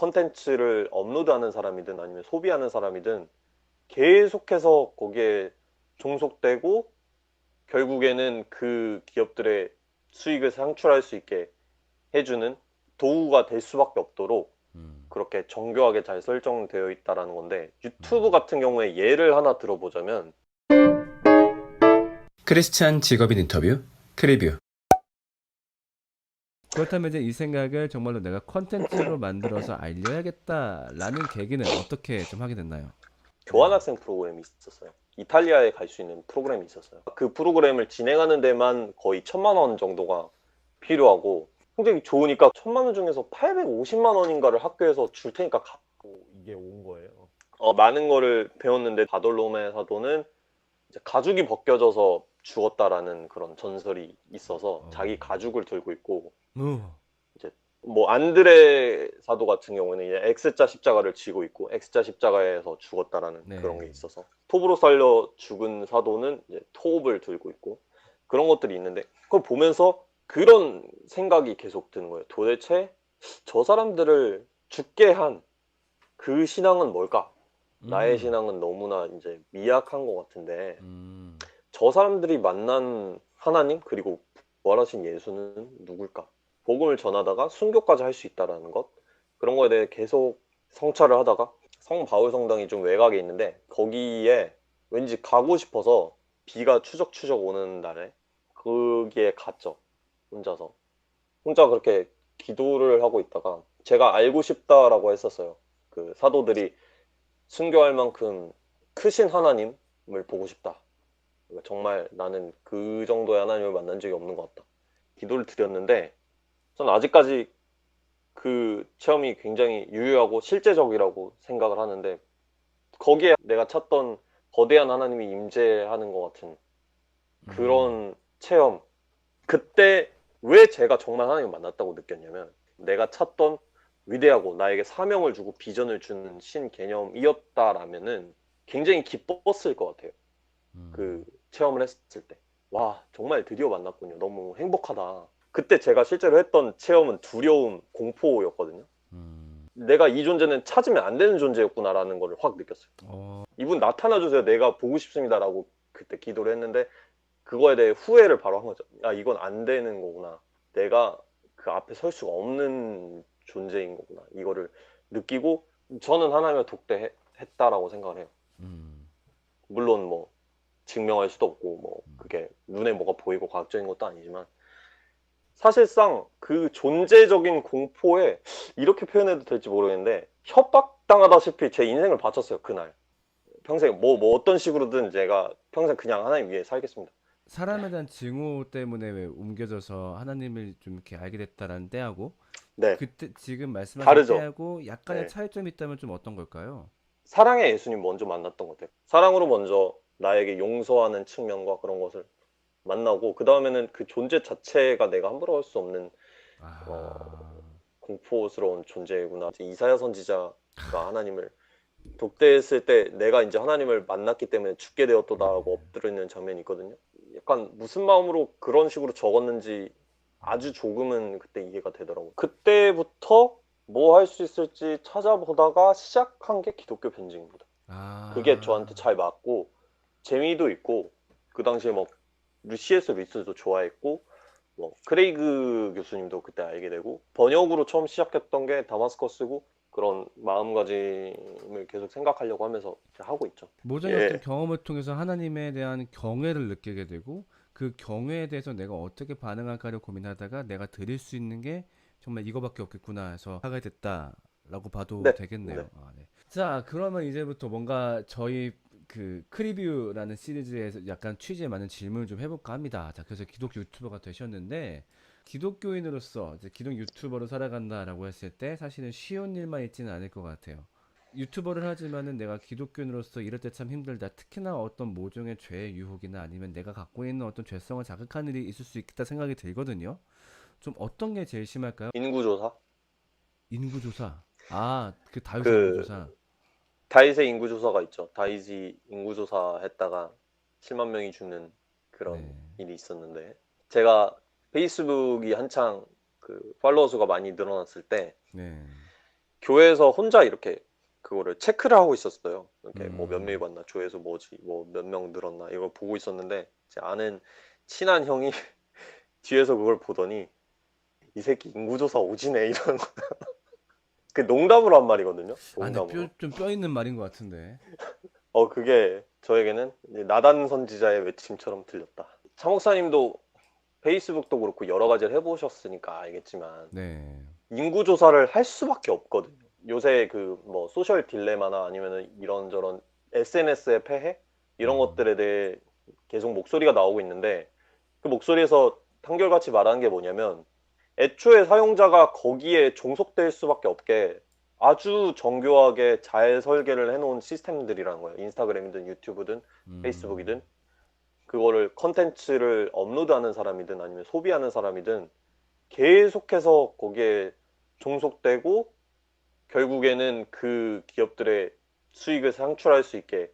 컨텐츠를 업로드하는 사람이든 아니면 소비하는 사람이든 계속해서 거기에 종속되고 결국에는 그 기업들의 수익을 창출할 수 있게 해주는 도구가 될 수밖에 없도록 음. 그렇게 정교하게 잘 설정되어 있다라는 건데 유튜브 같은 경우에 예를 하나 들어보자면 크리스찬 직업인 인터뷰 크리뷰 그렇다면 이제 이 생각을 정말로 내가 컨텐츠로 만들어서 알려야겠다라는 계기는 어떻게 좀 하게 됐나요? 교환학생 프로그램이 있었어요. 이탈리아에 갈 수 있는 프로그램이 있었어요. 그 프로그램을 진행하는 데만 거의 천만 원 정도가 필요하고 굉장히 좋으니까 천만 원 중에서 850만 원인가를 학교에서 줄 테니까 갖고 이게 온 거예요. 어, 많은 거를 배웠는데 바돌로메 사도는 이제 가죽이 벗겨져서 죽었다라는 그런 전설이 있어서 어. 자기 가죽을 들고 있고 어. 뭐 안드레 사도 같은 경우는 이제 X자 십자가를 쥐고 있고 X자 십자가에서 죽었다라는 네. 그런 게 있어서 톱으로 살려 죽은 사도는 이제 톱을 들고 있고 그런 것들이 있는데 그걸 보면서 그런 생각이 계속 드는 거예요. 도대체 저 사람들을 죽게 한 그 신앙은 뭘까? 나의 음. 신앙은 너무나 이제 미약한 것 같은데 음. 저 사람들이 만난 하나님 그리고 부활하신 예수는 누굴까? 복음을 전하다가 순교까지 할 수 있다라는 것? 그런 거에 대해 계속 성찰을 하다가 성 바울 성당이 좀 외곽에 있는데 거기에 왠지 가고 싶어서 비가 추적추적 오는 날에 거기에 갔죠 혼자서. 혼자 그렇게 기도를 하고 있다가 제가 알고 싶다라고 했었어요. 그 사도들이 순교할 만큼 크신 하나님을 보고 싶다 그러니까 정말 나는 그 정도의 하나님을 만난 적이 없는 것 같다. 기도를 드렸는데, 저는 아직까지 그 체험이 굉장히 유효하고 실제적이라고 생각을 하는데, 거기에 내가 찾던 거대한 하나님이 임재하는 것 같은 그런 체험. 그때 왜 제가 정말 하나님을 만났다고 느꼈냐면, 내가 찾던 위대하고 나에게 사명을 주고 비전을 주는 신 개념이었다라면은 굉장히 기뻤을 것 같아요. 음. 그 체험을 했을 때. 와, 정말 드디어 만났군요. 너무 행복하다. 그때 제가 실제로 했던 체험은 두려움, 공포였거든요. 음. 내가 이 존재는 찾으면 안 되는 존재였구나라는 걸 확 느꼈어요. 어. 이분 나타나 주세요. 내가 보고 싶습니다 라고 그때 기도를 했는데 그거에 대해 후회를 바로 한 거죠. 야, 이건 안 되는 거구나. 내가 그 앞에 설 수가 없는 존재인 거구나. 이거를 느끼고 저는 하나님을 독대했다라고 생각을 해요. 음. 물론 뭐 증명할 수도 없고 뭐 그게 눈에 뭐가 보이고 과학적인 것도 아니지만 사실상 그 존재적인 공포에 이렇게 표현해도 될지 모르겠는데 협박당하다시피 제 인생을 바쳤어요 그날 평생 뭐 뭐 어떤 식으로든 제가 평생 그냥 하나님 위해 살겠습니다 사람에 대한 증오 때문에 왜 옮겨져서 하나님을 좀 이렇게 알게 됐다라는 때하고 네 그때 지금 말씀하신 다르죠. 때하고 약간의 네. 차이점이 있다면 좀 어떤 걸까요? 사랑의 예수님 먼저 만났던 것 같아요 사랑으로 먼저 나에게 용서하는 측면과 그런 것을 만나고 그 다음에는 그 존재 자체가 내가 함부로 할 수 없는 아. 어. 공포스러운 존재구나. 이사야 선지자가 하나님을 독대했을 때 내가 이제 하나님을 만났기 때문에 죽게 되었도다라고 엎드려 있는 장면이 있거든요. 약간 무슨 마음으로 그런 식으로 적었는지 아주 조금은 그때 이해가 되더라고요. 그때부터 뭐 할 수 있을지 찾아보다가 시작한 게 기독교 변증입니다. 아. 그게 저한테 잘 맞고 재미도 있고 그 당시에 뭐 C.S. 루이스도 좋아했고 뭐 크레이그 교수님도 그때 알게 되고 번역으로 처음 시작했던 게 다마스커스고 그런 마음가짐을 계속 생각하려고 하면서 하고 있죠. 모든 예. 어떤 경험을 통해서 하나님에 대한 경외를 느끼게 되고 그 경외에 대해서 내가 어떻게 반응할까를 고민하다가 내가 드릴 수 있는 게 정말 이거밖에 없겠구나 해서 하게 됐다라고 봐도 네, 되겠네요. 네. 아, 네. 자, 그러면 이제부터 뭔가 저희 그 크리뷰라는 시리즈에서 약간 취지에 맞는 질문을 좀 해볼까 합니다. 자, 그래서 기독교 유튜버가 되셨는데 기독교인으로서 이제 기독 유튜버로 살아간다라고 했을 때 사실은 쉬운 일만 있지는 않을 것 같아요. 유튜버를 하지만은 내가 기독교인으로서 이럴 때 참 힘들다. 특히나 어떤 모종의 죄의 유혹이나 아니면 내가 갖고 있는 어떤 죄성을 자극하는 일이 있을 수 있겠다 생각이 들거든요. 좀 어떤 게 제일 심할까요? 인구조사? 인구조사. 아, 그 다윗 그- 인구조사. 다윗의 인구조사가 있죠. 다윗이 인구조사 했다가 7만 명이 죽는 그런 네. 일이 있었는데 제가 페이스북이 한창 그 팔로워 수가 많이 늘어났을 때 네. 교회에서 혼자 이렇게 그거를 체크를 하고 있었어요. 이렇게 뭐몇 음. 명이 봤나, 조회수 뭐지, 뭐 몇 명 늘었나 이걸 보고 있었는데 제 아는 친한 형이 뒤에서 그걸 보더니 이 새끼 인구조사 오지네 이런 거. 그 농담으로 한 말이거든요. 아, 근데 농담으로. 뼈, 좀 뼈 있는 말인 것 같은데. 어, 그게 저에게는 이제 나단 선지자의 외침처럼 들렸다. 차 목사님도 페이스북도 그렇고 여러 가지를 해보셨으니까 알겠지만 네. 인구 조사를 할 수밖에 없거든요. 요새 그 뭐 소셜 딜레마나 아니면은 이런저런 SNS의 폐해 이런 음. 것들에 대해 계속 목소리가 나오고 있는데 그 목소리에서 한결같이 말하는 게 뭐냐면 애초에 사용자가 거기에 종속될 수밖에 없게 아주 정교하게 잘 설계를 해놓은 시스템들이라는 거예요. 인스타그램이든 유튜브든 음. 페이스북이든 그거를 컨텐츠를 업로드하는 사람이든 아니면 소비하는 사람이든 계속해서 거기에 종속되고 결국에는 그 기업들의 수익을 창출할 수 있게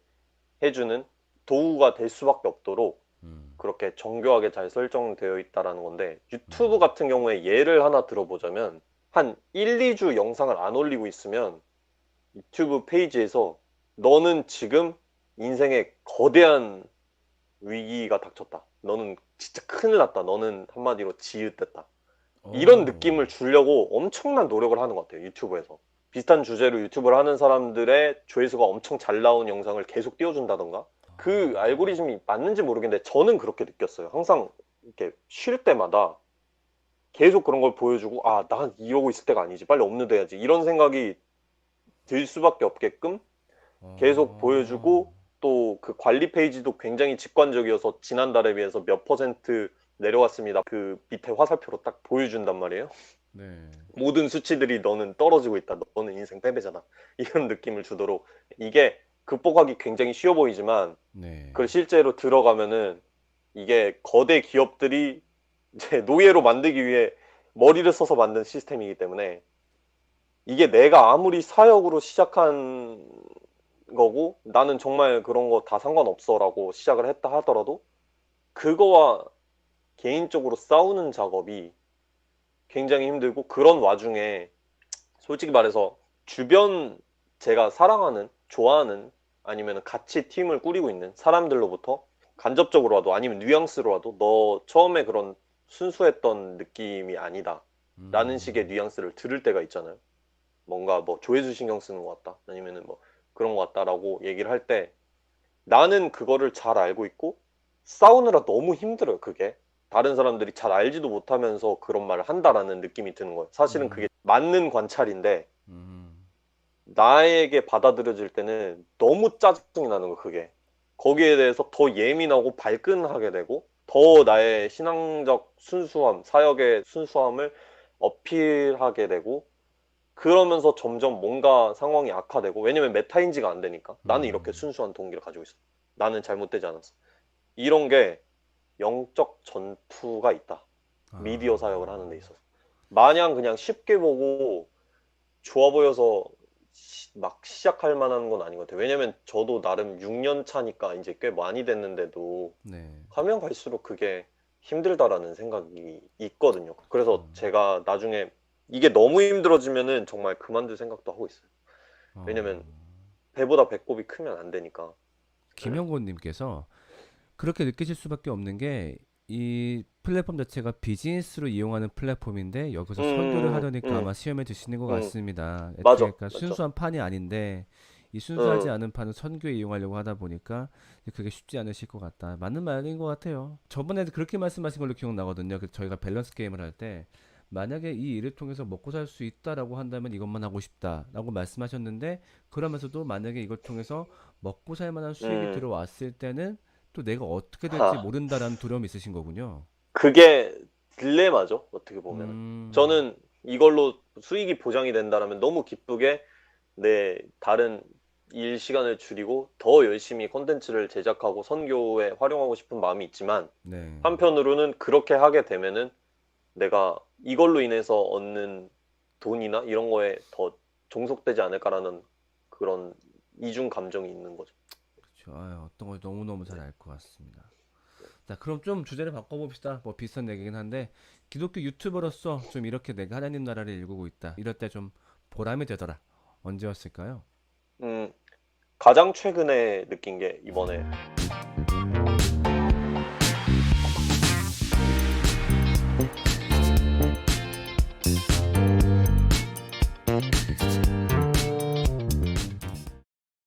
해주는 도구가 될 수밖에 없도록 음. 그렇게 정교하게 잘 설정되어 있다라는 건데 유튜브 음. 같은 경우에 예를 하나 들어보자면 한 1, 2주 영상을 안 올리고 있으면 유튜브 페이지에서 너는 지금 인생에 거대한 위기가 닥쳤다. 너는 진짜 큰일 났다. 너는 한마디로 지읒됐다. 이런 오. 느낌을 주려고 엄청난 노력을 하는 것 같아요. 유튜브에서. 비슷한 주제로 유튜브를 하는 사람들의 조회수가 엄청 잘 나온 영상을 계속 띄워준다던가 그 알고리즘이 맞는지 모르겠는데 저는 그렇게 느꼈어요. 항상 이렇게 쉴 때마다 계속 그런 걸 보여주고 아, 난 이러고 있을 때가 아니지. 빨리 업로드 해야지. 이런 생각이 들 수밖에 없게끔 계속 어. 보여주고 또 그 관리 페이지도 굉장히 직관적이어서 지난달에 비해서 몇 퍼센트 내려왔습니다. 그 밑에 화살표로 딱 보여준단 말이에요. 네. 모든 수치들이 너는 떨어지고 있다. 너는 인생 패배자다. 이런 느낌을 주도록 이게 극복하기 굉장히 쉬워 보이지만 네. 그 실제로 들어가면은 이게 거대 기업들이 이제 노예로 만들기 위해 머리를 써서 만든 시스템이기 때문에 이게 내가 아무리 사역으로 시작한 거고 나는 정말 그런 거 다 상관없어라고 시작을 했다 하더라도 그거와 개인적으로 싸우는 작업이 굉장히 힘들고 그런 와중에 솔직히 말해서 주변 제가 사랑하는 좋아하는 아니면 같이 팀을 꾸리고 있는 사람들로부터 간접적으로라도 아니면 뉘앙스로라도 너 처음에 그런 순수했던 느낌이 아니다 라는 음. 식의 뉘앙스를 들을 때가 있잖아요. 뭔가 뭐 조회수 신경 쓰는 것 같다. 아니면은 뭐 그런 것 같다라고 얘기를 할 때 나는 그거를 잘 알고 있고 싸우느라 너무 힘들어요. 그게 다른 사람들이 잘 알지도 못하면서 그런 말을 한다라는 느낌이 드는 거예요. 사실은 음. 그게 맞는 관찰인데 음. 나에게 받아들여질 때는 너무 짜증이 나는 거 그게. 거기에 대해서 더 예민하고 발끈하게 되고 더 나의 신앙적 순수함, 사역의 순수함을 어필하게 되고 그러면서 점점 뭔가 상황이 악화되고 왜냐면 메타인지가 안 되니까. 나는 음. 이렇게 순수한 동기를 가지고 있어. 나는 잘못되지 않았어 이런 게 영적 전투가 있다. 아. 미디어 사역을 하는 데 있어서. 마냥 그냥 쉽게 보고 좋아 보여서 시- 막 시작할 만한 건 아닌 것 같아요. 왜냐면 저도 나름 6년 차니까 이제 꽤 많이 됐는데도 네. 가면 갈수록 그게 힘들다라는 생각이 있거든요. 그래서 음. 제가 나중에 이게 너무 힘들어지면은 정말 그만둘 생각도 하고 있어요. 왜냐면 어. 배보다 배꼽이 크면 안 되니까. 김영곤님께서 그렇게 느끼실 수밖에 없는 게 이 플랫폼 자체가 비즈니스로 이용하는 플랫폼인데 여기서 음, 설교를 하려니까 음. 아마 시험에 드시는 것 음. 같습니다. 맞아, 그러니까 맞아. 순수한 판이 아닌데 이 순수하지 음. 않은 판을 선교에 이용하려고 하다 보니까 그게 쉽지 않으실 것 같다. 맞는 말인 것 같아요. 저번에도 그렇게 말씀하신 걸로 기억나거든요. 그 저희가 밸런스 게임을 할 때 만약에 이 일을 통해서 먹고 살 수 있다라고 한다면 이것만 하고 싶다라고 말씀하셨는데 그러면서도 만약에 이걸 통해서 먹고 살 만한 수익이 음. 들어왔을 때는 또 내가 어떻게 될지 하. 모른다라는 두려움이 있으신 거군요. 그게 딜레마죠. 어떻게 보면. 음, 저는 이걸로 수익이 보장이 된다라면 너무 기쁘게 내 다른 일 시간을 줄이고 더 열심히 콘텐츠를 제작하고 선교에 활용하고 싶은 마음이 있지만 네. 한편으로는 그렇게 하게 되면은 내가 이걸로 인해서 얻는 돈이나 이런 거에 더 종속되지 않을까라는 그런 이중 감정이 있는 거죠. 그렇죠. 아유, 어떤 걸 너무너무 잘 알 것 같습니다. 자, 그럼 좀 주제를 바꿔봅시다. 뭐 비슷한 얘기긴 한데 기독교 유튜버로서 좀 이렇게 내가 하나님 나라를 일구고 있다. 이럴 때 좀 보람이 되더라. 언제였을까요? 음, 가장 최근에 느낀 게 이번에